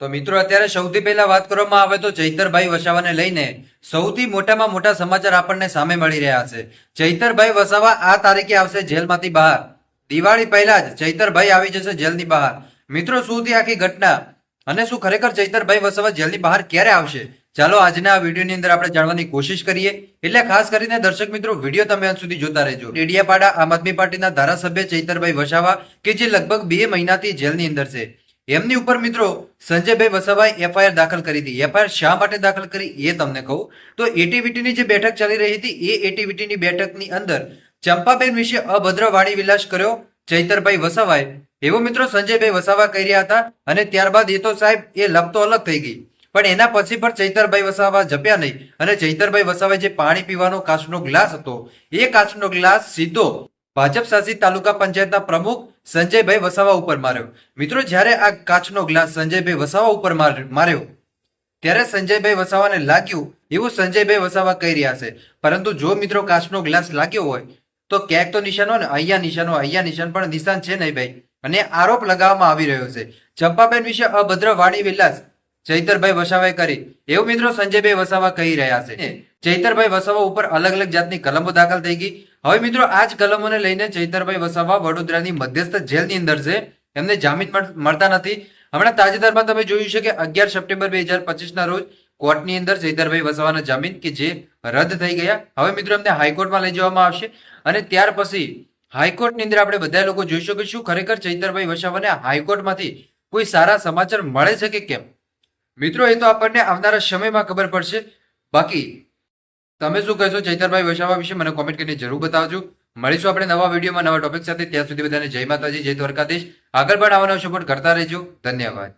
તો મિત્રો, અત્યારે સૌથી પહેલા વાત કરવામાં આવે તો ચૈતરભાઈ વસાવાને લઈને સૌથી મોટામાં મોટા સમાચાર આપણને સામે મળી રહ્યા છે. ચૈતરભાઈ વસાવા, આ તારીખે આવશે જેલમાંથી બહાર. દિવાળી પહેલા જ ચૈતરભાઈ આવી જશે જેલની બહાર. મિત્રો, શું આખી ઘટના? અને શું ખરેખર ચૈતરભાઈ વસાવા જેલની બહાર ક્યારે આવશે? ચાલો, આજના આ વિડીયોની અંદર આપણે જાણવાની કોશિશ કરીએ. એટલે ખાસ કરીને દર્શક મિત્રો, વીડિયો તમે અંત સુધી જોતા રહેજો. ડેડિયાપાડા આમ આદમી પાર્ટીના ધારાસભ્ય ચૈતરભાઈ વસાવા, કે જે લગભગ બે મહિનાથી જેલની અંદર છે. એમની ઉપર મિત્રો સંજયભાઈ વસાવાએ એફઆઈઆર દાખલ કરી હતી. એફઆઈઆર શા માટે દાખલ કરી એ તમને કહું. તો એટીવીટીની જે બેઠક ચાલી રહી હતી, એ એટીવીટીની બેઠકની અંદર ચંપાબેન વિશે અભદ્ર વાણી વિલાસ કર્યો ચૈતરભાઈ વસાવાએ. એવો મિત્રો સંજયભાઈ વસાવા કહી રહ્યા હતા અને ત્યારબાદ એ તો સાહેબ એ લપતો અલગ થઈ ગઈ. પણ એના પછી પણ ચૈતરભાઈ વસાવા જપ્યા નહીં. અને ચૈતરભાઈ વસાવાએ જે પાણી પીવાનો કાચનો ગ્લાસ હતો, એ કાચનો ગ્લાસ સીધો ભાજપ શાસિત તાલુકા પંચાયતના પ્રમુખ સંજયભાઈ વસાવા ઉપર માર્યો. મિત્રો, જ્યારે આ કાચનો ગ્લાસ સંજયભાઈ વસાવા ઉપર માર- માર્યો, ત્યારે સંજયભાઈ વસાવાને લાગ્યું, એવું સંજયભાઈ વસાવા કહી રહ્યા છે. પરંતુ જો મિત્રો કાચનો ગ્લાસ લાગ્યો હોય, તો ક્યાંક તો નિશાન ને અહીંયા નિશાન હોય, અહીંયા નિશાન, પણ નિશાન છે નહીં ભાઈ. અને આરોપ લગાવવામાં આવી રહ્યો છે. ચંપાબેન વિશે અભદ્ર વાણી વિલાસ ચૈતરભાઈ વસાવાએ કરી. એવું મિત્રો સંજયભાઈ વસાવા કહી રહ્યા છે. ચૈતરભાઈ વસાવા ઉપર અલગ અલગ જાતની કલમો દાખલ થઈ ગઈ. હવે મિત્રો આ જ કલમોને લઈને ચૈતરભાઈ વસાવા વડોદરાની મધ્યસ્થ જેલની અંદર છે. એમને જામીન મળ- મળતા નથી. હમણાં તાજેતરમાં તમે જોયું છે કે અગિયાર સપ્ટેમ્બર બે હજાર પચીસના રોજ કોર્ટની અંદર ચૈતરભાઈ વસાવાના જામીન કે જે રદ થઈ ગયા. હવે મિત્રો એમને હાઈકોર્ટમાં લઈ જવામાં આવશે. અને ત્યાર પછી હાઈકોર્ટની અંદર આપણે બધા લોકો જોઈશું કે શું ખરેખર ચૈતરભાઈ વસાવાને હાઈકોર્ટમાંથી કોઈ સારા સમાચાર મળે છે કે કેમ? મિત્રો, એ તો આપણને આવનારા સમયમાં ખબર પડશે. બાકી, તમે શું કહેશો ચૈતરભાઈ વસાવા વિશે મને કોમેન્ટ કરીને જરૂર બતાવજો. મળીશું આપણે નવા વિડીયોમાં નવા ટોપિક સાથે. ત્યાં સુધી બધાને જય માતાજી, જય દ્વારકાધીશ. આગળ પણ આવવાનો સપોર્ટ કરતા રહેજો. ધન્યવાદ.